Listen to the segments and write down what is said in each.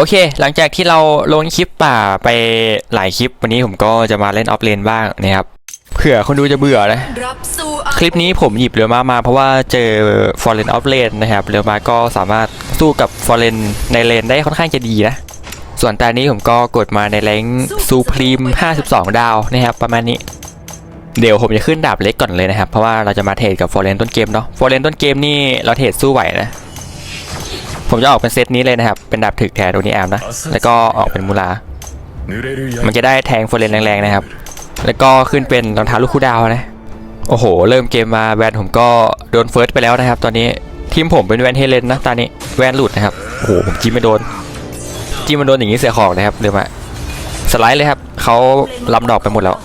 โอเค หลังจากที่เราลงคลิปป่าไปหลายคลิป วันนี้ผมก็จะมาเล่นออฟเลนบ้างนะครับเผื่อคนดูจะเบื่อนะ คลิปนี้ผมหยิบเรือมามา เพราะว่าเจอ Foreign of Lane นะครับ เรือมาก็สามารถสู้กับ Foreign ในเลนได้ค่อนข้างจะดีนะ ส่วนตอนนี้ผมก็กดมาในแรงซูพรีม 52 ดาวนะครับ ประมาณนี้ เดี๋ยวผมจะขึ้นดาบเล็กก่อนเลยนะครับ เพราะว่าเราจะมาเทรดกับ Foreign ต้นเกมเนาะ Foreign ต้นเกมนี่เราเทรดสู้ไหวนะ ผมจะออกเป็นเซตนี้เลยนะครับ เป็นดาบถึกแทนโดนี่แอมนะ แล้วก็ออกเป็นมูลา มันจะได้แทงโฟเรนแรงๆนะครับ แล้วก็ขึ้นเป็นรองเท้าลูกคู่ดาวนะ โอ้โห เริ่มเกมมาแวนผมก็โดนเฟิร์สไปแล้วนะครับ ตอนนี้ทีมผมเป็นแวนเฮเลนนะตอนนี้แวนหลุดนะครับ โอ้โห ผมจิ้มไม่โดน จิ้มมันโดนอย่างนี้เสียของนะครับเดี๋ยวมาสไลด์เลยครับเขาลำดอกไปหมดแล้ว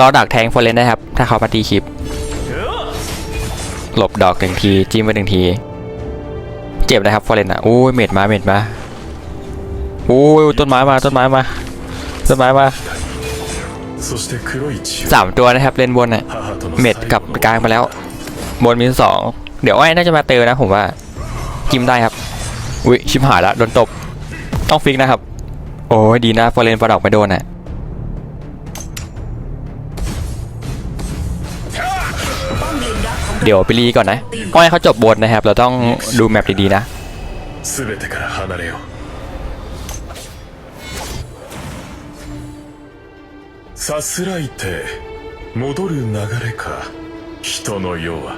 รอดักแทงโฟเรนได้ครับ ถ้าเขามาตีคลิป หลบดอกหนึ่งทีจิ้มไปหนึ่งที เจ็บนะครับฟอร์เรนอะอู้เม็ดมาเม็ดมาอู้ต้นไม้มาต้นไม้มาต้นไม้มาสามตัวนะครับเล่นบนอะเม็ดกับกลางไปแล้ว บนมีสองเดี๋ยวไอ้น่าจะมาเตอนะผมว่าจิ้มได้ครับอุ้ยชิมหายละโดนตบต้องฟิกนะครับ โอ้ยดีนะฟอร์เรนฟอร์ดอกไม่โดนอะดักของ เดี๋ยวไปรีก่อนนะอ้อยเขาจบบนนะครับ เราต้องดูแมปดีๆนะ 全てから離れようさすらいて戻る流れか人の世は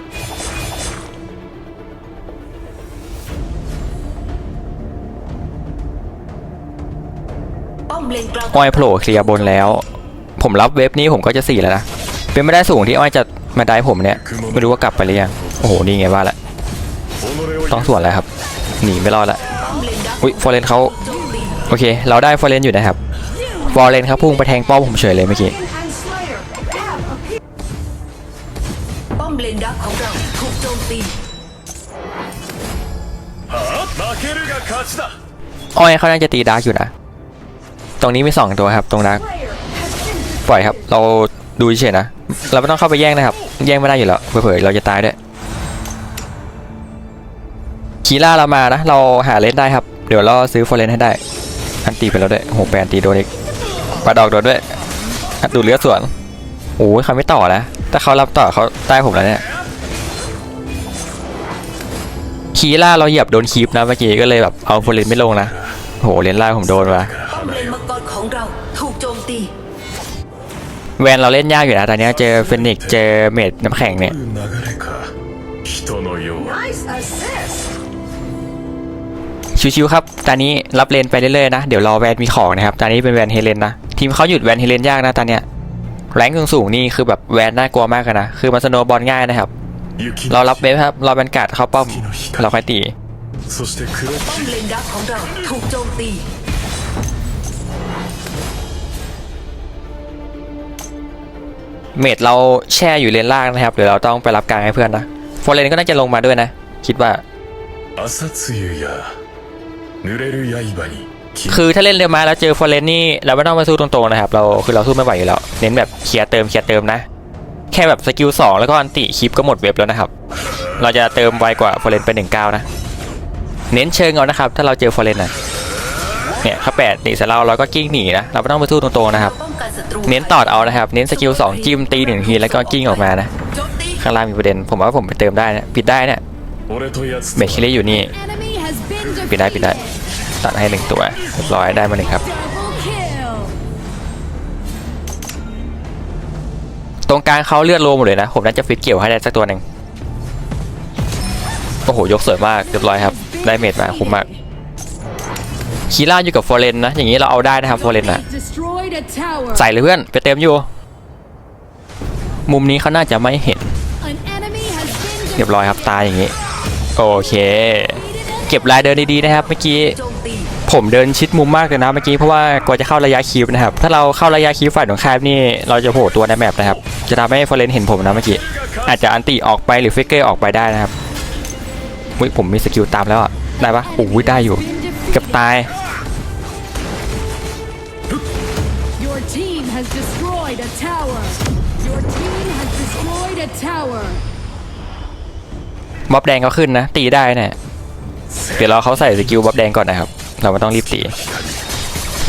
ป้อมเลนกลาง อ้อยโผล่เคลียร์บนแล้ว ผมรับเว็บนี้ผมก็จะสี่แล้วนะ เป็นไม่ได้สูงที่อ้อยจะ มาได้ผมเนี่ยไม่รู้ว่ากลับไปหรือยังโอ้โหนี่ไงว่าละต้องส่วนแล้วครับหนีไม่รอดละอุ้ยฟอร์เรนเขาโอเค เราได้ฟอร์เรนอยู่นะครับฟอร์เรนเขาพุ่งไปแทงป้อมผมเฉยเลยเมื่อกี้อ้อยเขาน่าจะตีดาร์กอยู่นะ ตรงนี้มีสองตัวครับ ตรงดาร์กปล่อยครับ เรา ดูเฉยนะ เราไม่ต้องเข้าไปแย่งนะครับ แย่งไม่ได้อยู่แล้วเผลอๆเราจะตายด้วยคีล่าเรามานะ เราหาเลนได้ครับ เดี๋ยวเราซื้อฟอร์เรนให้ได้ อันตีไปแล้วด้วยโอ้โหแปนตีโดนอีกปาดอกโดนด้วยอัดดูดเลือดสวนโอ้ยเขาไม่ต่อนะถ้าเขารับต่อเขาได้ผมแล้วเนี่ยคีล่าเราเหยียบโดนคีปนะเมื่อกี้ก็เลยแบบเอาฟอร์เรนไม่ลงนะโหเลนล่าผมโดนว่ะป้อมเลนมังกรของเราถูกโจมตี แวนเราเล่นยากอยู่นะตอนนี้เจอเฟนิกเจอเมดน้ำแข็งเนี่ยชิวๆครับ ตอนนี้รับเลนไปเรื่อยๆนะ เดี๋ยวรอแวนมีของนะครับ ตอนนี้เป็นแวนเฮเลนนะ ทีมเขาหยุดแวนเฮเลนยากนะตอนเนี้ย แรงสูงๆนี่คือแบบแวนน่ากลัวมากนะ คือมันสโนบอลง่ายนะครับ เรารับเบฟครับ เราแบนการ์ดเข้าป้อม เราค่อยตีป้อมเลนดัของเราถูกโจมตี เมดเราแช่อยู่เลนล่างนะครับเดี๋ยวเราต้องไปรับกลางให้เพื่อนนะฟอร์เรนก็น่าจะลงมาด้วยนะ คิดว่าคือถ้าเล่นเร็วมาแล้วเจอฟอร์เรนนี่เราไม่ต้องมาสู้ตรงๆนะครับ เราคือเราสู้ไม่ไหวอยู่แล้ว เน้นแบบเคลียร์เติมเคลียร์เติมนะ แค่แบบสกิล2แล้วก็อันติคลิปก็หมดเว็บแล้วนะครับ เราจะเติมไวกว่าฟอร์เรนเปหนึ่งเก้านะ เน้นเชิงเอานะครับ ถ้าเราเจอฟอร์เรนนะ เนี่ยเขาแปดหนีเสร็จเราเราก็กิ้งหนีนะเราไม่ต้องไปทู่ตรงๆนะครับ เน้นตอดเอานะครับ เน้นสกิลสองจิ้มตีหนึ่งทีแล้วก็กิ้งออกมานะข้างล่างมีประเด็น ผมว่าผมไปเติมได้นะปิดได้นะเบคคิลี่อยู่นี่ปิดได้ปิดได้ตัดให้หนึ่งตัวเรียบร้อยได้มาหนึ่งครับตรงกลางเขาเลือดโลหมดเลยนะ ผมน่าจะฟิตเกี่ยวให้ได้สักตัวหนึ่งโอ้โห ยกสวยมากเรียบร้อยครับ ได้เมดมาคุ้มมาก คีร่าอยู่กับฟอร์เรนนะ อย่างนี้เราเอาได้นะครับฟอร์เรนอะ Has destroyed a tower. ใส่เลยเพื่อนไปเต็มอยู่ มุมนี้เขาน่าจะไม่เห็น An enemy has been เรียบร้อยครับตายอย่างนี้ โอเค เก็บลายเดินดีๆนะครับ เมื่อกี้โจมตีผมเดินชิดมุมมากเลยนะเมื่อกี้เพราะว่ากว่าจะเข้าระยะคิวนะครับ ถ้าเราเข้าระยะคิวฝ่ายตรงข้ามนี่เราจะโผล่ตัวในแมปนะครับ จะทำให้ฟอร์เรนเห็นผมนะเมื่อกี้อาจจะอันติออกไปหรือฟิกเกอร์ออกไปได้นะครับอุ้ยผมมีสกิลตามแล้วอะได้ปะโอ้ยได้อยู่ เกือบตาย Your team has destroyed a tower. Your team has destroyed a tower. บ๊อบแดงก็ขึ้นนะ ตีได้เนี่ยเดี๋ยวเราเขาใส่สกิลบ๊อบแดงก่อนนะครับ เราไม่ต้องรีบตี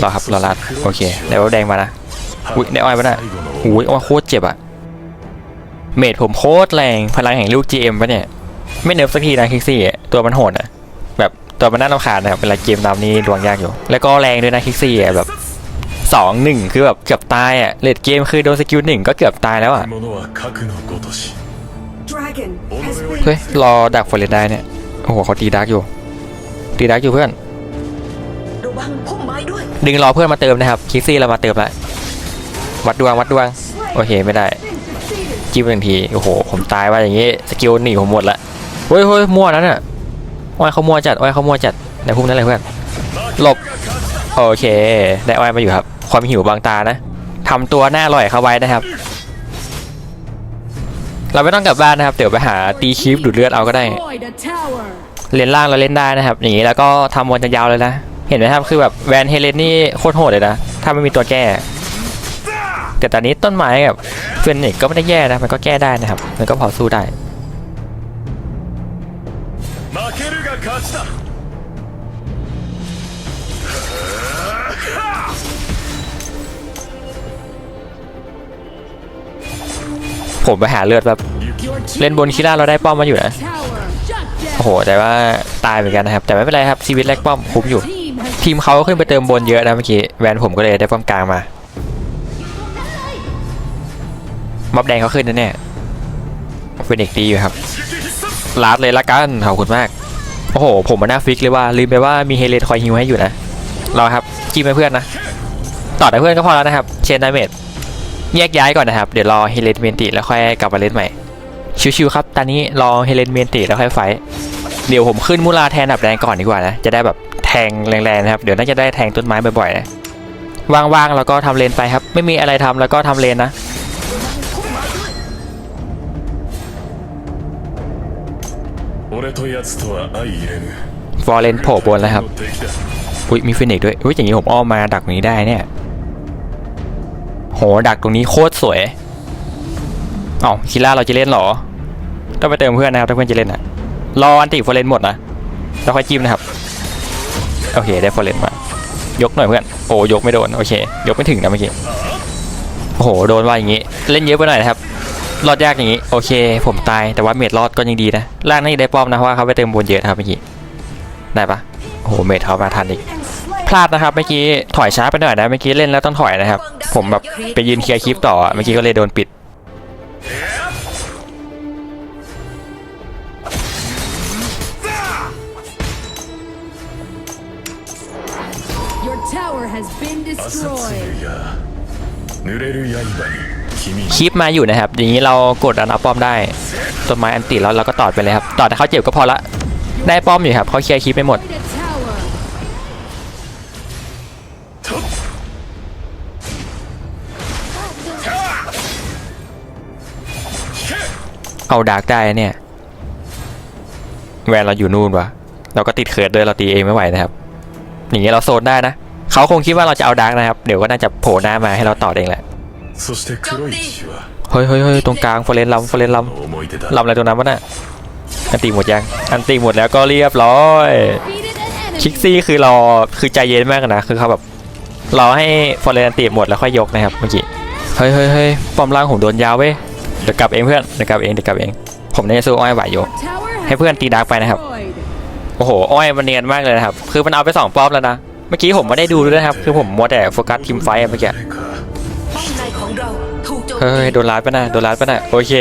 รอครับรอรัดโอเคได้บ๊อบแดงมานะอุ้ยได้อ้อยปะน่ะอุ้ยอ้อยโคตรเจ็บอะเมดผมโคตรแรงพลังแห่งลูก GM ปะเนี่ย ไม่เนิร์ฟสักทีนะคิกซี่อะตัวมันโหดอะแบบ ตัวมันน่าลำคาญนะครับเวลาเกมนำนี้ดวงยากอยู่ แล้วก็แรงด้วยนะคิกซี่แบบสองหนึ่งคือแบบเกือบตายอะเลดเกมคือโดนสกิลหนึ่งก็เกือบตายแล้วอะเฮ้ยรอดักฟอร์เรได้เนี่ยโอ้โหเขาตีดักอยู่ตีดักอยู่เพื่อนดึงรอเพื่อนมาเติมนะครับคิซี่เรามาเติมละวัดดวงวัดดวงโอเคไม่ได้จิ้มหนึ่งทีโอ้โหผมตายว่าอย่างงี้สกิลหนีผมหมดละเฮ้ยเฮ้ยมั่วนั้นอะ อ้อยเขามัวจัดอ้อยเขามัวจัดในพุ่มนั้นเลยเพื่อนหลบโอเคได้อ้อยมาอยู่ครับ ความหิวบางตานะทำตัวหน้าอร่อยเข้าไว้นะครับ เราไม่ต้องกลับบ้านนะครับ เดี๋ยวไปหาตีคลิปดูดเลือดเอาก็ได้ เลนล่างเราเล่นได้นะครับ อย่างนี้แล้วก็ทำวนยาวเลยนะ เห็นไหมครับคือแบบแวนเฮเลนนี่โคตรโหดเลยนะ ถ้าไม่มีตัวแก้ แต่ตอนนี้ต้นไม้กับเฟนนิกก็ไม่ได้แย่นะ มันก็แก้ได้นะครับ มันก็พอสู้ได้ 負けるが勝ちだ ผมไปหาเลือดแบบ Your team เล่นบนคีร่าเราได้ป้อมมาอยู่นะ tower. Shut โอ้ down. โห แต่ว่าตายเหมือนกันนะครับ แต่ไม่เป็นไรครับ ชีวิตแรกป้อมคุ้มอยู่ Team has ทีมเขาขึ้นไปเติมบนเยอะนะเมื่อกี้ แวนผมก็เลยได้ป้อมกลางมาม็อบแดงเขาขึ้นนะเนี่ยเฟนิกดีอยู่ครับลาดเลยละกัน ขอบคุณมาก โอ้โห ผมมาหน้าฟิกเลยว่าลืมไปว่ามีเฮเลนคอยฮิวให้อยู่นะรอครับจิ้มให้เพื่อนนะต่อแต่เพื่อนก็พอแล้วนะครับเชนดาเมจแยกย้ายก่อนนะครับ เดี๋ยวรอเฮเลนเมนติแล้วค่อยกลับมาเล่นใหม่ ชิวๆครับ ตอนนี้รอเฮเลนเมนติแล้วค่อยไฟเดี๋ยวผมขึ้นมูลาแทนดับแดงก่อนดีกว่านะจะได้แบบแทงแรงๆนะครับเดี๋ยวน่าจะได้แทงต้นไม้บ่อยๆนะว่างๆแล้วก็ทำเลนไปครับ ไม่มีอะไรทำแล้วก็ทำเลนนะ 俺と奴とは相入れぬ ฟอร์เรนโผล่บนแล้วครับ 敵だ อุ้ยมีฟินิกซ์ด้วยอุ้ยอย่างนี้ผมอ้อมมาดักตรงนี้ได้เนี่ย โห ดักตรงนี้โคตรสวยเอ้าคิล่าเราจะเล่นเหรอ ต้องไปเติมเพื่อนนะครับถ้าเพื่อนจะเล่นอ่ะ รออันติฟอร์เรนหมดนะ แล้วค่อยจิ้มนะครับ โอเค ได้ฟอร์เรนมา ยกหน่อยเพื่อน โอ้ยกไม่โดน โอเค ยกไม่ถึงนะเมื่อกี้ โอ้โห โดนว่าอย่างงี้ เล่นเยอะไปหน่อยนะครับ รอดยากอย่างงี้ โอเค ผมตาย แต่ว่าเมดรอดก็ยังดีนะ ล่างนี่ได้ป้อมนะ เพราะว่าเขาไปเติมบนเยอะนะครับเมื่อกี้ ได้ปะโอ้โห เมดเขามาทันอีก พลาดนะครับเมื่อกี้ถอยช้าไปหน่อยนะเมื่อกี้เล่นแล้วต้องถอยนะครับ ผมแบบไปยืนเคลียร์คลิปต่ออะเมื่อกี้ก็เลยโดนปิด your tower has been 朝 destroyed. 露や濡れる刃に君に คลิปมาอยู่นะครับ อย่างนี้เรากดอันอาป้อมได้ต้นไม้อันติแล้วเราก็ตอดไปเลยครับ ตอดแต่เขาเจ็บก็พอละ ได้ป้อมอยู่ครับเขาเคลียร์คลิปไปหมด เอาดาร์กได้เนี่ย แวนเราอยู่นู่นวะเราก็ติดเคิร์ดด้วยเราตีเองไม่ไหวนะครับ อย่างนี้เราโซนได้นะ เขาคงคิดว่าเราจะเอาดาร์กนะครับ เดี๋ยวก็น่าจะโผล่หน้ามาให้เราตอดเองแหละ เฮ้ยเฮ้ยเฮ้ยตรงกลางฟอเรนลำฟอเรนลำลำอะไรตรงนั้นวะน่ะอันตีหมดยัง อันตีหมดแล้วก็เรียบร้อยคิกซี่คือรอคือใจเย็นมากนะคือเขาแบบรอให้ฟอเรนอันตีหมดแล้วค่อยยกนะครับเมื่อกี้เฮ้ยเฮ้ยเฮ้ยปอมล่างผมโดนยาวเว้ยเดี๋ยวกลับเองเพื่อนเดี๋ยวกลับเองเดี๋ยวกลับเอง ผมเนี่ยสู้อ้อยไหวอยู่ให้เพื่อนตีดาร์กไปนะครับโอ้โหอ้อยมันเนียนมากเลยนะครับคือมันเอาไปสองป้อมแล้วนะเมื่อกี้ผมไม่ได้ดูด้วยนะครับคือผมมัวแต่โฟกัสทีมไฟเมื่อกี้ ฮ้ยโดนร้ายปะนะโดนร้ายปะนะโอเค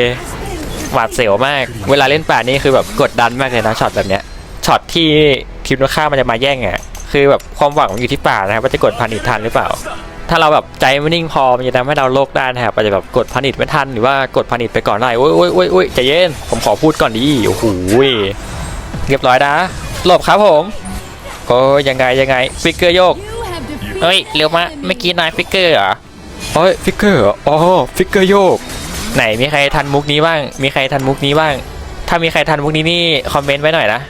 หวาดเสียวมาก เวลาเล่นป่านี่คือแบบกดดันมากเลยนะช็อตแบบเนี้ยช็อตที่ทีมตรงข้ามมันจะมาแย่งอะคือแบบความหวังมันอยู่ที่ป่านะครับว่าจะกดพันิชทันหรือเปล่า ถ้าเราแบบใจไม่นิ่งพอมันจะทำให้เราโลกได้นะครับอาจจะแบบกดพันิชไม่ทันหรือว่ากดพันิชไปก่อนได้โอ้ยโอ้ยโอ้ยโอ้ยใจเย็นผมขอพูดก่อนดีโอ้โหเรียบร้อยนะหลบครับผมโอ้ยยังไงยังไงฟิกเกอร์โยกเฮ้ยเร็วมาเมื่อกี้นายฟิกเกอร์เหรอ เฮ้ยฟิกเกอร์เหรออ๋อฟิกเกอร์โยก ไหนมีใครทันมุกนี้บ้าง มีใครทันมุกนี้บ้าง ถ้ามีใครทันมุกนี้นี่คอมเมนต์ไว้หน่อยนะ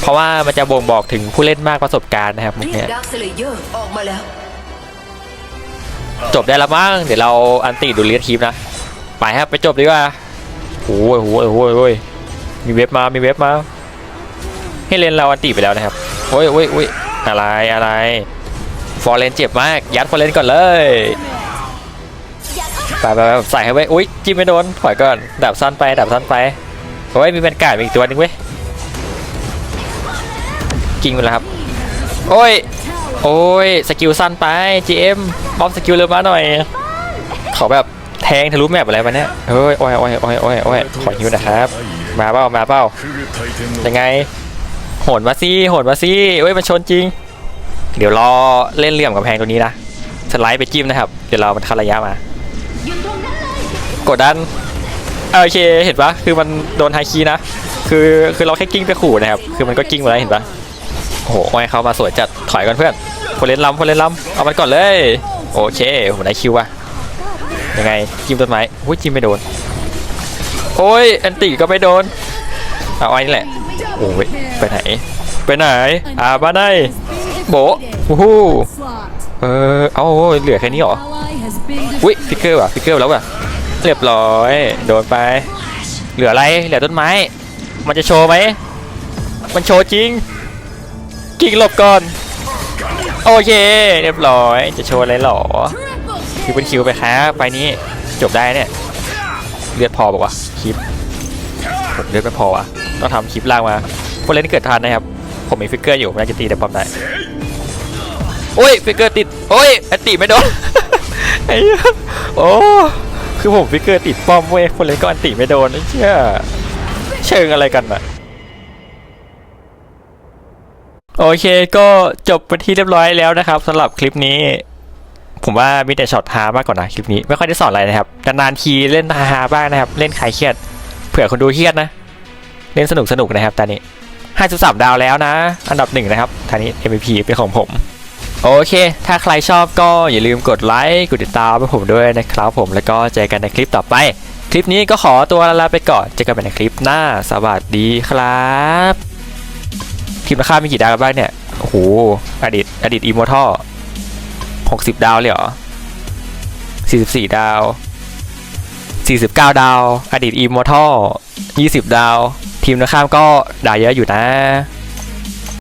เพราะว่ามันจะบ่งบอกถึงผู้เล่นมากประสบการณ์นะครับมุกเรียเนี้กยดาร์คสเลเยอร์ออกมาแล้ว จบได้แล้วมั้ง เดี๋ยวเราอันติดูเลียดคลิปนะ ไปครับไปจบดีกว่าโอ้ยโอ้ยโอ้ยโอ้ยมีเว็บมา มีเว็บมา ให้เลนเราอันตีไปแล้วนะครับโอ้ยโอ้ยโอ้ยอะไรอะไร ฟอร์เรนเจ็บมาก ยัดฟอร์เรนก่อนเลย ไปไปใส่ให้ไว้อุ้ยจิ้มไม่โดนถอยก่อนดับสั้นไปดับสั้นไปโอ้ยมีเป็นกาดอีกตัวนึงเว้ยกิงไปแล้วครับโอ้ยโอ้ยสกิลสั้นไป GM บ๊อบสกิลเร็วมาหน่อยขอแบบแทงทะลุแมปอะไรมาเนี่ยเฮ้ยโอ้ยโอ้ยโอ้ยโอ้ยโอ้ยขอหิวนะครับ มาเป้ามาเป้ายังไงโหนมาซี่โหนมาซี่เฮ้ยมันชนจริง เดี๋ยวรอเล่นเหลี่ยมกับแพงตัวนี้นะสไลด์ไปจิ้มนะครับ เดี๋ยวเรามันคันระยะมา กดดันโอเคเห็นปะคือมันโดนไฮคีนะคือคือเราแค่กิ้งไปขู่นะครับคือมันก็กิ้งมาแล้วเห็นปะโอ้โหโอ้ยเขามาสวยจัดถอยก่อนเพื่อนโฟเลนล้ำโฟเลนล้ำเอามันก่อนเลยโอเคผมได้คิวว่ะยังไงจิ้มต้นไม้อุ้ยจิ้มไม่โดนโอ้ยอันติก็ไม่โดนเอาไอ้นี่แหละโอ้ยไปไหนไปไหนอ่าบ้านได้โบโอ้โหเออเอาเหลือแค่นี้เหรออุ้ยฟิกเกอร์ว่ะฟิกเกอร์แล้วว่ะ เรียบร้อย โดนไป เหลืออะไร เหลือต้นไม้ มันจะโชว์ไหม มันโชว์จริง กิงหลบก่อน โอเค เรียบร้อย จะโชว์อะไรหรอ คิวเป็นคิวไปครับไปนี้จบได้เนี่ย เลือดพอบอกว่าวะคลิปผมเลือดไม่พอวะต้องทำคลิปล่างมาคนเล่นเกิดทันนะครับ ผมมีฟิกเกอร์อยู่น่าจะตีแต่ปอมได้โอ้ยฟิกเกอร์ติดโอ้ยอติไม่โดนไอ้โอ้ คือผมฟิกเกอร์ติดป้อมเว้ยคนเล่นก็อันติไม่โดนไอ้เชี่ยเชิงอะไรกันอะโอเคก็จบไปที่เรียบร้อยแล้วนะครับสำหรับคลิปนี้ ผมว่ามีแต่ช็อตฮามากกว่านะคลิปนี้ไม่ค่อยได้สอนอะไรนะครับนานๆทีเล่นฮาบ้างนะครับ เล่นคลายเครียด เผื่อคนดูเครียดนะ เล่นสนุกสนุกๆนะครับตอนนี้ 53 ดาวแล้วนะ อันดับหนึ่งนะครับทางนี้ MVP เป็นของผม โอเค ถ้าใครชอบก็อย่าลืมกดไลค์กดติดตามให้ผมด้วยนะครับผมแล้วก็เจอกันในคลิปต่อไป คลิปนี้ก็ขอตัวลาไปก่อนเจอกันใหม่ในคลิปหน้าสวัสดีครับทีมราคามีกี่ดาวกันบ้างเนี่ยโอ้โหอดีตอดีตอีโมทัล60ดาวเลยเหรอ44ดาว49ดาว อดีตอีโมทัล20ดาว ทีมนักข้ามก็ดาวเยอะอยู่นะ